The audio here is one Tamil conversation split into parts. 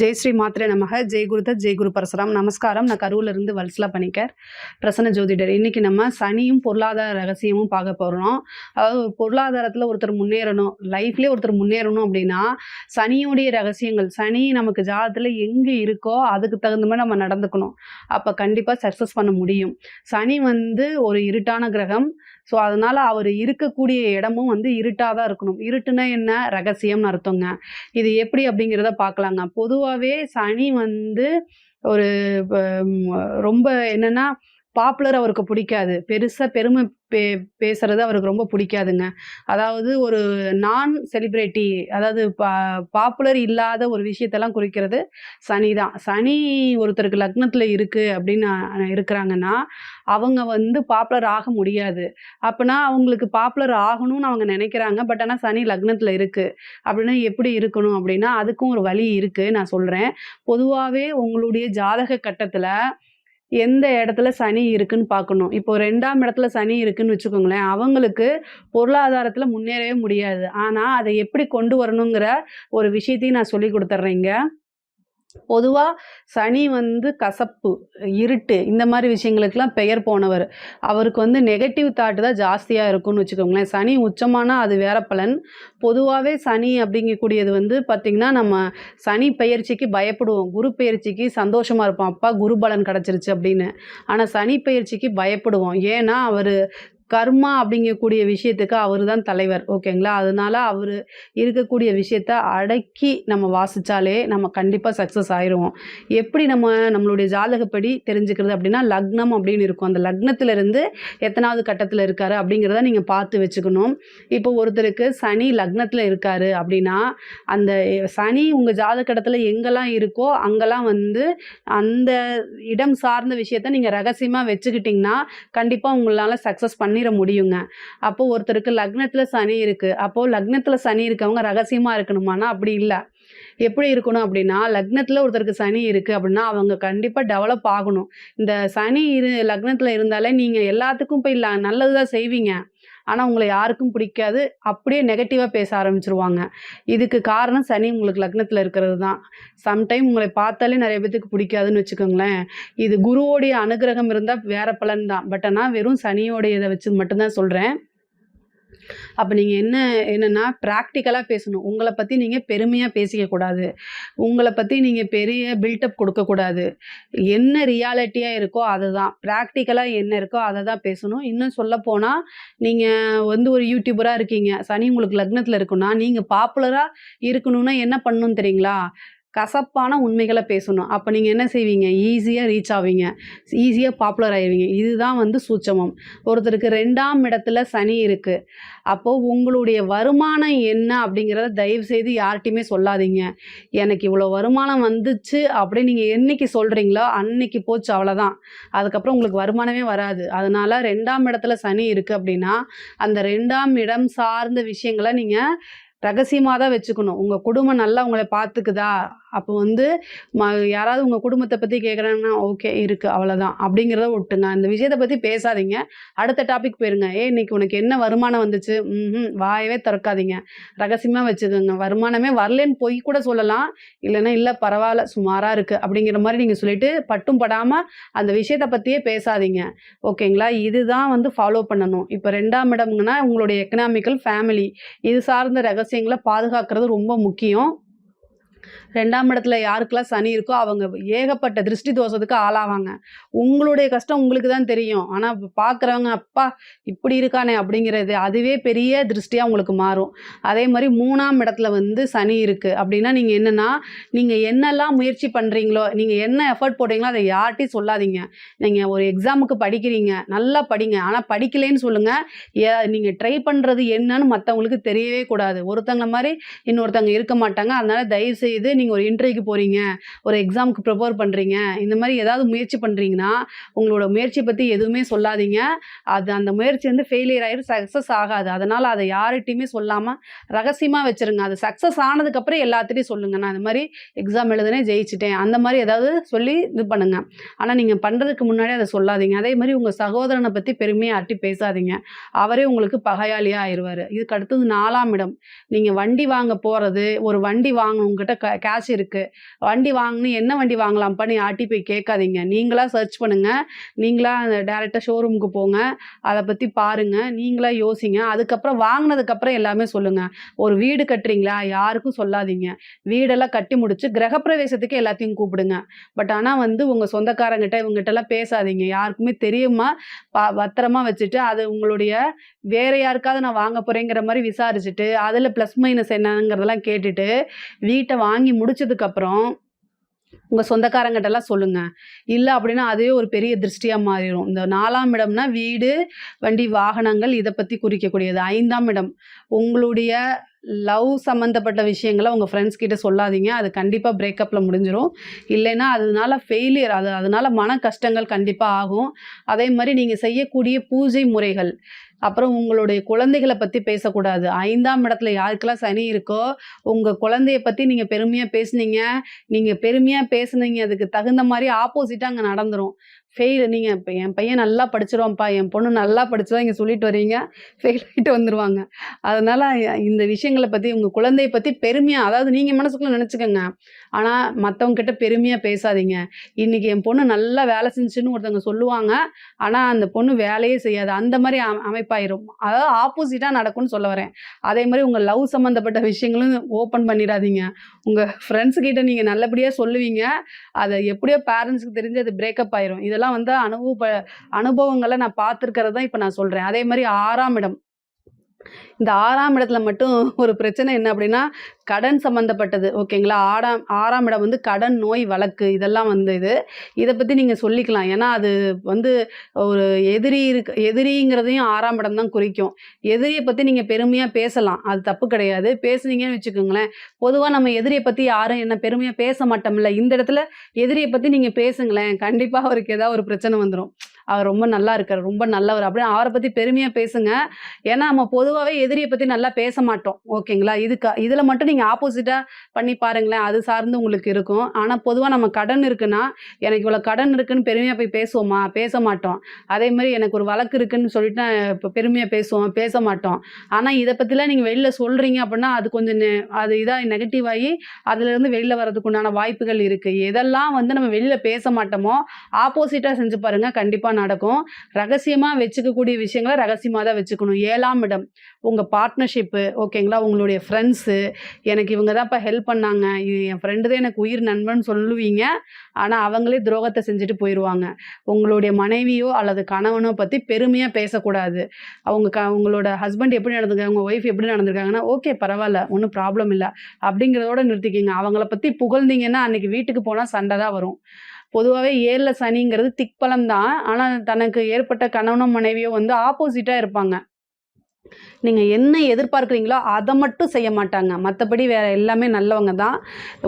ஜெய் ஸ்ரீ மாத்திரை நமக. ஜெய் குருத ஜெய் குரு பரசுராம். நமஸ்காரம். நான் கரூர்ல இருந்து வல்சலா பணிக்கர் பிரசன்ன ஜோதிடர். இன்றைக்கி நம்ம சனியும் பொருளாதார ரகசியமும் பார்க்க போகிறோம் அதாவது பொருளாதாரத்தில் ஒருத்தர் முன்னேறணும் லைஃப்லேயே ஒருத்தர் முன்னேறணும் அப்படின்னா சனியுடைய ரகசியங்கள் சனி நமக்கு ஜாதகத்தில் எங்கே இருக்கோ அதுக்கு தகுந்த மாதிரி நம்ம நடந்துக்கணும். அப்போ கண்டிப்பாக சக்ஸஸ் பண்ண முடியும். சனி வந்து ஒரு இருட்டான கிரகம் ஸோ அதனால் அவர் இருக்கக்கூடிய இடமும் வந்து இருட்டாக தான் இருக்கணும். இருட்டுனா என்ன? ரகசியம்னு அர்த்தங்க. இது எப்படி அப்படிங்கிறத பார்க்கலாங்க பொதுவாகவே சனி வந்து ஒரு ரொம்ப என்னென்னா பாப்புலர் அவருக்கு பிடிக்காது. பெருசாக பெருமை பே பேசுறது அவருக்கு ரொம்ப பிடிக்காதுங்க. அதாவது ஒரு நான் செலிப்ரிட்டி அதாவது பா பாப்புலர் இல்லாத ஒரு விஷயத்தெல்லாம் குறிக்கிறது சனி தான். சனி ஒருத்தருக்கு லக்னத்தில் இருக்குது அப்படின்னு இருக்கிறாங்கன்னா அவங்க வந்து பாப்புலர் ஆக முடியாது. அப்போனா அவங்களுக்கு பாப்புலர் ஆகணும்னு அவங்க நினைக்கிறாங்க. பட் ஆனால் சனி லக்னத்தில் இருக்குது அப்படின்னா எப்படி இருக்கணும் அப்படின்னா அதுக்கும் ஒரு வழி இருக்குது நான் சொல்கிறேன் பொதுவாகவே உங்களுடைய ஜாதக கட்டத்தில் எந்த இடத்துல சனி இருக்குன்னு பார்க்கணும். இப்போ ரெண்டாம் இடத்துல சனி இருக்குன்னு வச்சுக்கோங்களேன் அவங்களுக்கு பொருளாதாரத்தில் முன்னேறவே முடியாது. ஆனால் அதை எப்படி கொண்டு வரணுங்கிற ஒரு விஷயத்தையும் நான் சொல்லி கொடுத்துட்றேங்க பொதுவாக சனி வந்து கசப்பு இருட்டு இந்த மாதிரி விஷயங்களுக்கெல்லாம் பெயர் போனவர். அவருக்கு வந்து நெகட்டிவ் தாட்டு தான் ஜாஸ்தியாக இருக்கும்னு வச்சுக்கோங்களேன். சனி உச்சமானா அது வேற பலன். பொதுவாகவே சனி அப்படிங்கக்கூடியது வந்து பார்த்திங்கன்னா நம்ம சனி பயிற்சிக்கு பயப்படுவோம். குரு பயிற்சிக்கு சந்தோஷமாக இருப்போம். அப்பா குரு பலன் கிடச்சிருச்சு அப்படின்னு. ஆனால் சனி பயிற்சிக்கு பயப்படுவோம். ஏன்னா அவர் கர்மா அப்படிங்கக்கூடிய விஷயத்துக்கு அவர் தான் தலைவர் ஓகேங்களா? அதனால அவர் இருக்கக்கூடிய விஷயத்த அடக்கி நம்ம வாசித்தாலே நம்ம கண்டிப்பாக சக்ஸஸ் ஆயிடுவோம் எப்படி நம்ம நம்மளுடைய ஜாதகப்படி தெரிஞ்சுக்கிறது அப்படின்னா லக்னம் அப்படின்னு இருக்கும். அந்த லக்னத்திலிருந்து எத்தனாவது கட்டத்தில் இருக்காரு அப்படிங்கிறத நீங்கள் பார்த்து வச்சுக்கணும். இப்போ ஒருத்தருக்கு சனி லக்னத்தில் இருக்காரு அப்படின்னா அந்த சனி உங்கள் ஜாதகத்தில் எங்கெல்லாம் இருக்கோ அங்கெல்லாம் வந்து அந்த இடம் சார்ந்த விஷயத்த நீங்கள் ரகசியமாக வச்சுக்கிட்டிங்கன்னா கண்டிப்பாக உங்களால் சக்ஸஸ் பண்ணி பண்ணிட முடியுங்க. அப்போ ஒருத்தருக்கு லக்னத்தில் சனி இருக்குது அப்போது லக்னத்தில் சனி இருக்கவங்க ரகசியமாக இருக்கணுமானா அப்படி இல்லை. எப்படி இருக்கணும் அப்படின்னா லக்னத்தில் ஒருத்தருக்கு சனி இருக்குது அப்படின்னா அவங்க கண்டிப்பாக டெவலப் ஆகணும். இந்த சனி இரு லக்னத்தில் இருந்தாலே நீங்கள் எல்லாத்துக்கும் போய் ல- நல்லது தான் செய்வீங்க. ஆனால் உங்களை யாருக்கும் பிடிக்காது. அப்படியே நெகட்டிவாக பேச ஆரம்பிச்சிருவாங்க. இதுக்கு காரணம் சனி உங்களுக்கு லக்னத்தில் இருக்கிறது தான். சம்டைம் உங்களை பார்த்தாலே நிறைய பேத்துக்கு பிடிக்காதுன்னு வச்சுக்கோங்களேன். இது குருவோடைய அனுகிரகம் இருந்தால் வேற பலன் தான். பட் ஆனால் வெறும் சனியோடைய இதை வச்சு மட்டும்தான் சொல்கிறேன் அப்போ நீங்கள் என்ன என்னென்னா ப்ராக்டிக்கலாக பேசணும். உங்களை பற்றி நீங்கள் பெருமையாக பேசிக்கக்கூடாது உங்களை பற்றி நீங்கள் பெரிய பில்டப் கொடுக்கக்கூடாது என்ன ரியாலிட்டியாக இருக்கோ அதை தான் ப்ராக்டிக்கலாக என்ன இருக்கோ அதை தான் பேசணும். இன்னும் சொல்ல போனால் நீங்கள் வந்து ஒரு யூடியூபராக இருக்கீங்க. சனி உங்களுக்கு லக்னத்தில் இருக்குன்னா நீங்கள் பாப்புலராக இருக்கணும்னா என்ன பண்ணணும் தெரியுங்களா? கசப்பான உண்மைகளை பேசணும். அப்போ நீங்கள் என்ன செய்வீங்க? ஈஸியாக ரீச் ஆவீங்க. ஈஸியாக பாப்புலர் ஆயிடுவீங்க இதுதான் வந்து சூட்சமம். ஒருத்தருக்கு ரெண்டாம் இடத்துல சனி இருக்குது அப்போது உங்களுடைய வருமானம் என்ன அப்படிங்கிறத தயவு செய்து யார்கிட்டையுமே சொல்லாதீங்க. எனக்கு இவ்வளோ வருமானம் வந்துச்சு அப்படின்னு நீங்கள் என்னைக்கு சொல்கிறீங்களோ அன்னைக்கு போச்சு அவ்வளோதான் அதுக்கப்புறம் உங்களுக்கு வருமானமே வராது. அதனால ரெண்டாம் இடத்துல சனி இருக்குது அப்படின்னா அந்த ரெண்டாம் இடம் சார்ந்த விஷயங்களை நீங்கள் ரகசியமாக தான் வச்சுக்கணும். உங்கள் குடும்பம் நல்லா உங்களை பார்த்துக்குதா? அப்போ வந்து ம யாராவது உங்கள் குடும்பத்தை பற்றி கேட்குறாங்கன்னா ஓகே இருக்குது அவ்வளோதான் அப்படிங்கிறத விட்டுங்க அந்த விஷயத்தை பற்றி பேசாதீங்க. அடுத்த டாபிக் போயிருங்க. ஏ இன்னைக்கு உனக்கு என்ன வருமானம் வந்துச்சு? ம் வாயவே திறக்காதீங்க. ரகசியமாக வச்சுக்கோங்க. வருமானமே வரலன்னு பொய் கூட சொல்லலாம். இல்லைன்னா இல்லை பரவாயில்ல சுமாராக இருக்குது அப்படிங்கிற மாதிரி நீங்கள் சொல்லிட்டு பட்டும் படாமல் அந்த விஷயத்தை பற்றியே பேசாதீங்க. ஓகேங்களா? இதுதான் வந்து ஃபாலோ பண்ணணும். இப்போ ரெண்டாம் இடம்னா உங்களுடைய எக்கனாமிக்கல் ஃபேமிலி இது சார்ந்த ரகசியங்களை பாதுகாக்கிறது ரொம்ப முக்கியம். ரெண்டாம் இடத்துல யாருக்கெல்லாம் சனி இருக்கோ அவங்க ஏகப்பட்ட திருஷ்டி தோஷத்துக்கு ஆளாவாங்க. உங்களுடைய கஷ்டம் உங்களுக்கு தான் தெரியும். ஆனால் பார்க்குறவங்க அப்பா இப்படி இருக்கானே அப்படிங்கிறது அதுவே பெரிய திருஷ்டியாக உங்களுக்கு மாறும். அதே மாதிரி மூணாம் இடத்துல வந்து சனி இருக்குது அப்படின்னா நீங்கள் என்னென்னா நீங்கள் என்னெல்லாம் முயற்சி பண்ணுறீங்களோ நீங்கள் என்ன எஃபர்ட் போடுறீங்களோ அதை யார்ட்டையும் சொல்லாதீங்க. நீங்கள் ஒரு எக்ஸாமுக்கு படிக்கிறீங்க நல்லா படிங்க. ஆனால் படிக்கலைன்னு சொல்லுங்கள் ஏ நீங்கள் ட்ரை பண்ணுறது என்னன்னு மற்றவங்களுக்கு தெரியவே கூடாது. ஒருத்தங்க மாதிரி இன்னொருத்தவங்க இருக்க மாட்டாங்க. அதனால் தயவு செய்து நீங்கள் ஒரு இன்டர்வியூக்கு போகிறீங்க ஒரு எக்ஸாமுக்கு ப்ரிப்பேர் பண்ணுறீங்க இந்த மாதிரி ஏதாவது முயற்சி பண்ணுறீங்கன்னா உங்களோட முயற்சி பற்றி எதுவுமே சொல்லாதீங்க. அது அந்த முயற்சி வந்து ஃபெயிலியர் ஆகிடும் சக்ஸஸ் ஆகாது. அதனால் அதை யார்கிட்டையுமே சொல்லாமல் ரகசியமாக வச்சுருங்க. அது சக்ஸஸ் ஆனதுக்கப்புறம் எல்லாத்துலேயும் சொல்லுங்கள் நான் இந்த மாதிரி எக்ஸாம் எழுதுனே ஜெயிச்சிட்டேன். அந்த மாதிரி ஏதாவது சொல்லி இது பண்ணுங்கள் ஆனால் நீங்கள் பண்ணுறதுக்கு முன்னாடி அதை சொல்லாதீங்க. அதே மாதிரி உங்கள் சகோதரனை பற்றி பெருமையாக அட்டி பேசாதீங்க. அவரே உங்களுக்கு பகையாளியாக ஆயிடுவார். இதுக்கு அடுத்தது நாலாம் இடம். நீங்கள் வண்டி வாங்க போகிறது ஒரு வண்டி வாங்க உங்ககிட்ட கேஷ் இருக்குது வண்டி வாங்கினு என்ன வண்டி வாங்கலாம்ப்பான்னு யார்ட்டி போய் கேட்காதீங்க. நீங்களாக சர்ச் பண்ணுங்கள் நீங்களாக அந்த டேரெக்டாக ஷோரூமுக்கு போங்க. அதை பற்றி பாருங்கள் நீங்களாக யோசிங்க. அதுக்கப்புறம் வாங்கினதுக்கப்புறம் எல்லாமே சொல்லுங்கள் ஒரு வீடு கட்டுறீங்களா? யாருக்கும் சொல்லாதீங்க. வீடெல்லாம் கட்டி முடிச்சு கிரகப்பிரவேசத்துக்கு எல்லாத்தையும் கூப்பிடுங்க. பட் ஆனால் வந்து உங்கள் சொந்தக்காரங்கிட்ட இவங்ககிட்டலாம் பேசாதீங்க. யாருக்குமே தெரியுமா? பா பத்திரமா வச்சுட்டு அது உங்களுடைய வேற யாருக்காவது நான் வாங்க போகிறேங்கிற மாதிரி விசாரிச்சுட்டு அதில் ப்ளஸ் மைனஸ் என்னங்கிறதெல்லாம் கேட்டுட்டு வீட்டை வாங்க வாங்கி முடிச்சதுக்கப்புறம் உங்கள் சொந்தக்காரங்கிட்டலாம் சொல்லுங்கள் இல்லை அப்படின்னா அதுவே ஒரு பெரிய திருஷ்டியாக மாறிடும் இந்த நாலாம் இடம்னா வீடு வண்டி வாகனங்கள் இதை பற்றி குறிக்கக்கூடியது. ஐந்தாம் இடம். உங்களுடைய லவ் சம்மந்தப்பட்ட விஷயங்களை உங்கள் ஃப்ரெண்ட்ஸ் கிட்ட சொல்லாதீங்க. அது கண்டிப்பாக பிரேக்கப்பில் முடிஞ்சிடும் இல்லைன்னா அதனால ஃபெயிலியர் அது அதனால மன கஷ்டங்கள் கண்டிப்பாக ஆகும். அதே மாதிரி நீங்கள் செய்யக்கூடிய பூஜை முறைகள். அப்புறம் உங்களுடைய குழந்தைகளை பற்றி பேசக்கூடாது. ஐந்தாம் இடத்துல யாருக்கெல்லாம் சனி இருக்கோ உங்கள் குழந்தைய பற்றி நீங்கள் பெருமையாக பேசுனீங்க. நீங்கள் பெருமையாக பேசுனீங்க. அதுக்கு தகுந்த மாதிரி ஆப்போசிட்டாக அங்கே நடந்துரும். ஃபெயில் நீங்கள் இப்போ என் பையன் நல்லா படிச்சிருவான்ப்பா என் பொண்ணு நல்லா படிச்சிருவா இங்கே சொல்லிட்டு வரீங்க ஃபெயில் ஆகிட்டு வந்துடுவாங்க அதனால் இந்த விஷயங்களை பற்றி உங்கள் குழந்தைய பற்றி பெருமையாக அதாவது நீங்கள் மனசுக்குள்ளே நினச்சிக்கோங்க. ஆனால் மற்றவங்கக்கிட்ட பெருமையாக பேசாதீங்க. இன்றைக்கி என் பொண்ணு நல்லா வேலை செஞ்சுன்னு ஒருத்தவங்க சொல்லுவாங்க. ஆனால் அந்த பொண்ணு வேலையே செய்யாது. அந்த மாதிரி அமைப்பாயிரும். அதாவது ஆப்போசிட்டாக நடக்கும்னு சொல்ல வரேன். அதே மாதிரி உங்கள் லவ் சம்மந்தப்பட்ட விஷயங்களும் ஓப்பன் பண்ணிடாதீங்க. உங்கள் ஃப்ரெண்ட்ஸ்கிட்ட நீங்கள் நல்லபடியாக சொல்லுவீங்க. அதை எப்படியோ பேரண்ட்ஸுக்கு தெரிஞ்சு அது பிரேக்கப் ஆயிரும். இதெல்லாம் வந்து அனுபவ அனுபவங்களை நான் பார்த்துருக்கிறது இப்போ நான் சொல்கிறேன் அதே மாதிரி ஆறாம் இடம். இந்த ஆறாம் இடத்துல மட்டும் ஒரு பிரச்சனை என்ன அப்படின்னா கடன் சம்மந்தப்பட்டது ஓகேங்களா? ஆறாம் ஆறாம் இடம் வந்து கடன் நோய் வழக்கு இதெல்லாம் வந்து இது. இதை பற்றி நீங்கள் சொல்லிக்கலாம். ஏன்னா அது வந்து ஒரு எதிரி இருக்கு எதிரிங்கிறதையும் ஆறாம் இடம் தான் குறிக்கும். எதிரியை பற்றி நீங்கள் பெருமையாக பேசலாம். அது தப்பு கிடையாது. பேசுனீங்கன்னு வச்சுக்கோங்களேன். பொதுவாக நம்ம எதிரியை பற்றி யாரும் என்ன பெருமையாக பேச மாட்டோம்ல. இந்த இடத்துல எதிரியை பற்றி நீங்கள் பேசுங்களேன். கண்டிப்பாக அவருக்கு ஏதாவது ஒரு பிரச்சனை வந்துடும் அவர் ரொம்ப நல்லா இருக்கார் ரொம்ப நல்லவர். அப்படின்னு அவரை பற்றி பெருமையாக பேசுங்க. ஏன்னா நம்ம பொதுவாகவே எதிரியை பற்றி நல்லா பேச மாட்டோம். ஓகேங்களா? இதுக்கு இதில் மட்டும் நீங்கள் ஆப்போசிட்டாக பண்ணி பாருங்களேன். அது சார்ந்து உங்களுக்கு இருக்கும். ஆனால் பொதுவாக நம்ம கடன் இருக்குன்னா எனக்கு இவ்வளோ கடன் இருக்குன்னு பெருமையாக போய் பேசுவோமா? பேச மாட்டோம். அதே மாதிரி எனக்கு ஒரு வழக்கு இருக்குன்னு சொல்லிட்டு நான் இப்போ பெருமையாக பேசுவோம். பேச மாட்டோம். ஆனால் இதை பற்றிலாம் நீங்கள் வெளியில் சொல்கிறீங்க அப்படின்னா அது கொஞ்சம் நெ- அது இதாக நெகட்டிவ் ஆகி அதுலேருந்து வெளியில் வரதுக்குண்டான வாய்ப்புகள் இருக்குது எதெல்லாம் வந்து நம்ம வெளியில் பேச மாட்டோமோ ஆப்போசிட்டாக செஞ்சு பாருங்கள் கண்டிப்பாக நடக்கும். ரகசியமாக வச்சுக்கக்கூடிய விஷயங்களை ரகசியமாக தான் வச்சுக்கணும். ஏழாம் இடம் உங்கள் பார்ட்னர்ஷிப்பு ஓகேங்களா உங்களுடைய ஃப்ரெண்ட்ஸு எனக்கு இவங்க தான்ப்பா ஹெல்ப் பண்ணாங்க. இது என் ஃப்ரெண்டு தான் எனக்கு உயிர் நண்பன் சொல்லுவீங்க. ஆனால் அவங்களே துரோகத்தை செஞ்சுட்டு போயிடுவாங்க உங்களுடைய மனைவியோ அல்லது கணவனோ பற்றி பெருமையாக பேசக்கூடாது. அவங்க க உங்களோட ஹஸ்பண்ட் எப்படி நடந்துருக்காங்க உங்கள் ஒய்ஃப் எப்படி நடந்திருக்காங்கன்னா ஓகே பரவாயில்ல ஒன்றும் ப்ராப்ளம் இல்லை. அப்படிங்கிறதோட நிறுத்திக்கிங்க. அவங்கள பற்றி புகழ்ந்தீங்கன்னா அன்றைக்கி வீட்டுக்கு போனால் சண்டை தான் வரும். பொதுவாகவே ஏழில் சனிங்கிறது திக்பலம் தான் ஆனால் தனக்கு ஏற்பட்ட கணவனும் மனைவியோ வந்து ஆப்போசிட்டாக இருப்பாங்க. நீங்கள் என்ன எதிர்பார்க்குறீங்களோ அதை மட்டும் செய்ய மாட்டாங்க. மற்றபடி வேறு எல்லாமே நல்லவங்க தான்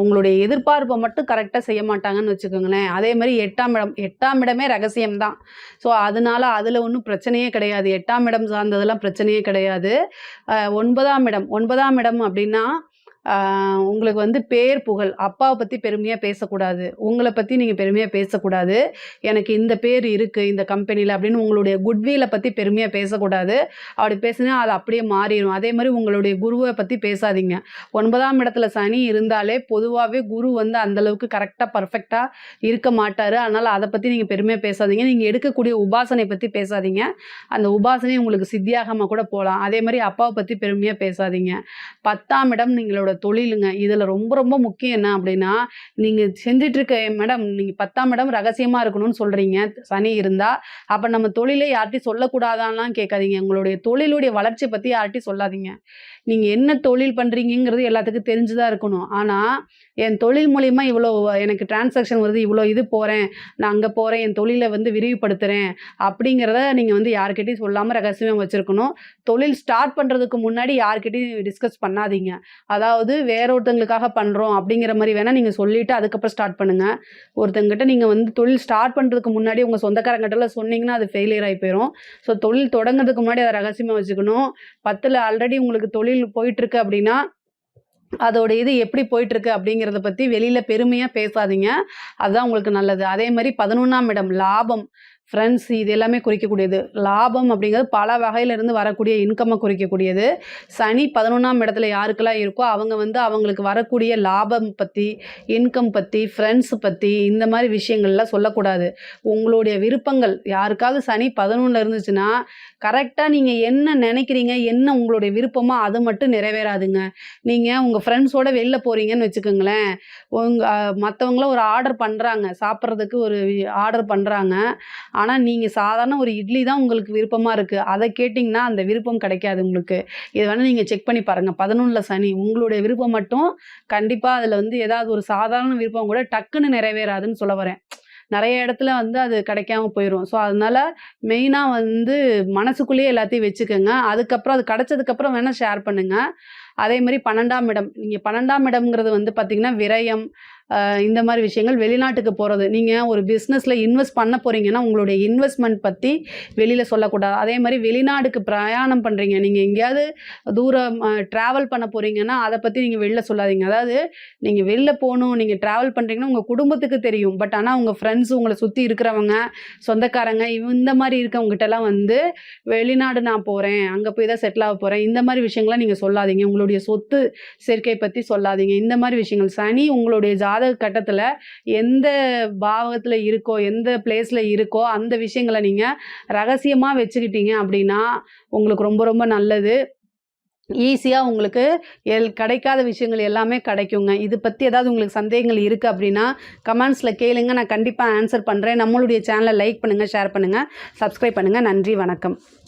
உங்களுடைய எதிர்பார்ப்பை மட்டும் கரெக்டாக செய்ய மாட்டாங்கன்னு வச்சுக்கோங்களேன். அதே மாதிரி எட்டாம் இடம் எட்டாம் இடமே ரகசியம் தான் ஸோ அதனால அதில் ஒன்றும் பிரச்சனையே கிடையாது. எட்டாம் இடம் சார்ந்ததெல்லாம் பிரச்சனையே கிடையாது. ஒன்பதாம் இடம் ஒன்பதாம் இடம் அப்படின்னா உங்களுக்கு வந்து பேர் புகழ். அப்பாவை பற்றி பெருமையாக பேசக்கூடாது. உங்களை பற்றி நீங்கள் பெருமையாக பேசக்கூடாது. எனக்கு இந்த பேர் இருக்குது இந்த கம்பெனியில் அப்படின்னு உங்களுடைய குட்வீலை பற்றி பெருமையாக பேசக்கூடாது. அப்படி பேசினா அது அப்படியே மாறிடும் அதே மாதிரி உங்களுடைய குருவை பற்றி பேசாதீங்க. ஒன்பதாம் இடத்துல சனி இருந்தாலே பொதுவாகவே குரு வந்து அந்தளவுக்கு கரெக்டாக பர்ஃபெக்டாக இருக்க மாட்டார். அதனால் அதை பற்றி நீங்கள் பெருமையாக பேசாதீங்க. நீங்கள் எடுக்கக்கூடிய உபாசனை பற்றி பேசாதீங்க. அந்த உபாசனை உங்களுக்கு சித்தியாகமாக கூட போகலாம் அதே மாதிரி அப்பாவை பற்றி பெருமையாக பேசாதீங்க. பத்தாம் இடம் நீங்களோட தொழிலுங்க. இதில் ரொம்ப ரொம்ப முக்கியம் என்ன அப்படின்னா நீங்கள் செஞ்சிட்ருக்க மேடம் நீங்கள் பத்தாம் இடம் ரகசியமாக இருக்கணும்னு சொல்கிறீங்க சனி இருந்தால் அப்போ நம்ம தொழிலை யார்ட்டையும் சொல்லக்கூடாதான்லாம் கேட்காதீங்க. உங்களுடைய தொழிலுடைய வளர்ச்சியை பற்றி யார்ட்டையும் சொல்லாதீங்க. நீங்கள் என்ன தொழில் பண்ணுறீங்கிறது எல்லாத்துக்கும் தெரிஞ்சு தான் இருக்கணும். ஆனால் என் தொழில் மூலிமா இவ்வளோ எனக்கு டிரான்சாக்ஷன் வருது இவ்வளோ இது போகிறேன் நான் அங்கே போகிறேன் என் தொழிலை வந்து விரிவுபடுத்துகிறேன் அப்படிங்கிறத நீங்கள் வந்து யார்கிட்டையும் சொல்லாமல் ரகசியமாக வச்சுருக்கணும். தொழில் ஸ்டார்ட் பண்ணுறதுக்கு முன்னாடி யார்கிட்டையும் டிஸ்கஸ் பண்ணாதீங்க. அதாவது வேற ஒருத்தங்களுக்காக பண்ணுறோம் அப்படிங்கிற மாதிரி வேணால் நீங்கள் சொல்லிவிட்டு அதுக்கப்புறம் ஸ்டார்ட் பண்ணுங்கள் ஒருத்தங்கிட்ட நீங்கள் வந்து தொழில் ஸ்டார்ட் பண்ணுறதுக்கு முன்னாடி உங்கள் சொந்தக்காரங்கிட்டலாம் சொன்னீங்கன்னா அது ஃபெயிலியர் ஆகி போயிடும் ஸோ தொழில் தொடங்குறதுக்கு முன்னாடி அதை ரகசியமாக வச்சுக்கணும். பத்தில் ஆல்ரெடி உங்களுக்கு தொழில் போயிட்டுருக்கு அப்படின்னா அதோட இது எப்படி போயிட்டுருக்கு அப்படிங்கிறத பற்றி வெளியில் பெருமையாக பேசாதீங்க. அதுதான் உங்களுக்கு நல்லது. அதே மாதிரி பதினொன்றாம் இடம் லாபம். ஃப்ரெண்ட்ஸ் இது எல்லாமே குறிக்கக்கூடியது. லாபம் அப்படிங்கிறது பல வகையிலிருந்து வரக்கூடிய இன்கம்மை குறிக்கக்கூடியது. சனி பதினொன்றாம் இடத்துல யாருக்கெல்லாம் இருக்கோ அவங்க வந்து அவங்களுக்கு வரக்கூடிய லாபம் பற்றி இன்கம் பற்றி ஃப்ரெண்ட்ஸ் பற்றி இந்த மாதிரி விஷயங்கள்லாம் சொல்லக்கூடாது. உங்களுடைய விருப்பங்கள் யாருக்காவது சனி பதினொன்றில் இருந்துச்சுன்னா கரெக்டாக நீங்கள் என்ன நினைக்கிறீங்க என்ன உங்களுடைய விருப்பமோ அது மட்டும் நிறைவேறாதுங்க. நீங்கள் உங்கள் ஃப்ரெண்ட்ஸோட வெளில போகிறீங்கன்னு வச்சுக்கோங்களேன். உங்கள் மற்றவங்களும் ஒரு ஆர்டர் பண்ணுறாங்க சாப்பிட்றதுக்கு ஒரு ஆர்டர் பண்ணுறாங்க ஆனால் நீங்கள் சாதாரண ஒரு இட்லி தான் உங்களுக்கு விருப்பமாக இருக்குது அதை கேட்டிங்கன்னா அந்த விருப்பம் கிடைக்காது உங்களுக்கு. இது வேணால் நீங்கள் செக் பண்ணி பாருங்கள் பதினொன்றில் சனி. உங்களுடைய விருப்பம் மட்டும் கண்டிப்பாக அதில் வந்து ஏதாவது ஒரு சாதாரண விருப்பம் கூட டக்குன்னு நிறைவேறாதுன்னு சொல்ல வரேன். நிறைய இடத்துல வந்து அது கிடைக்காம போயிடும் ஸோ அதனால மெயினாக வந்து மனசுக்குள்ளேயே எல்லாத்தையும் வச்சுக்கோங்க. அதுக்கப்புறம் அது கிடச்சதுக்கப்புறம் வேணால் ஷேர் பண்ணுங்கள் அதே மாதிரி பன்னெண்டாம் இடம். நீங்கள் பன்னெண்டாம் இடம்ங்கிறது வந்து பார்த்திங்கன்னா விரயம் இந்த மாதிரி விஷயங்கள் வெளிநாட்டுக்கு போகிறது நீங்கள் ஒரு பிஸ்னஸில் இன்வெஸ்ட் பண்ண போகிறீங்கன்னா உங்களுடைய இன்வெஸ்ட்மெண்ட் பற்றி வெளியில் சொல்லக்கூடாது. அதே மாதிரி வெளிநாடுக்கு பிரயாணம் பண்ணுறீங்க நீங்கள் எங்கேயாவது தூரம் ட்ராவல் பண்ண போகிறீங்கன்னா அதை பற்றி நீங்கள் வெளில சொல்லாதீங்க. அதாவது நீங்கள் வெளில போகணும் நீங்கள் ட்ராவல் பண்ணுறீங்கன்னா உங்கள் குடும்பத்துக்கு தெரியும். பட் ஆனால் உங்கள் ஃப்ரெண்ட்ஸ் உங்களை சுற்றி இருக்கிறவங்க சொந்தக்காரங்க இந்த மாதிரி இருக்கவங்ககிட்டலாம் வந்து வெளிநாடு நான் போகிறேன் அங்கே போய் தான் செட்டில் ஆக போகிறேன் இந்த மாதிரி விஷயங்கள்லாம் நீங்கள் சொல்லாதீங்க. உங்களுடைய சொத்து சேர்க்கை பற்றி சொல்லாதீங்க. இந்த மாதிரி விஷயங்கள். சனி உங்களுடைய ஜா ஜாதக கட்டத்தில் எந்த பாவகத்தில் இருக்கோ எந்த பிளேஸில் இருக்கோ அந்த விஷயங்களை நீங்கள் ரகசியமாக வச்சுக்கிட்டீங்க அப்படின்னா உங்களுக்கு ரொம்ப ரொம்ப நல்லது. ஈஸியாக உங்களுக்கு எல் கிடைக்காத விஷயங்கள் எல்லாமே கிடைக்குங்க. இது பற்றி ஏதாவது உங்களுக்கு சந்தேகங்கள் இருக்குது அப்படின்னா கமெண்ட்ஸில் கேளுங்க. நான் கண்டிப்பாக ஆன்சர் பண்ணுறேன் நம்மளுடைய சேனலை லைக் பண்ணுங்கள் ஷேர் பண்ணுங்கள் சப்ஸ்கிரைப் பண்ணுங்கள் நன்றி வணக்கம்.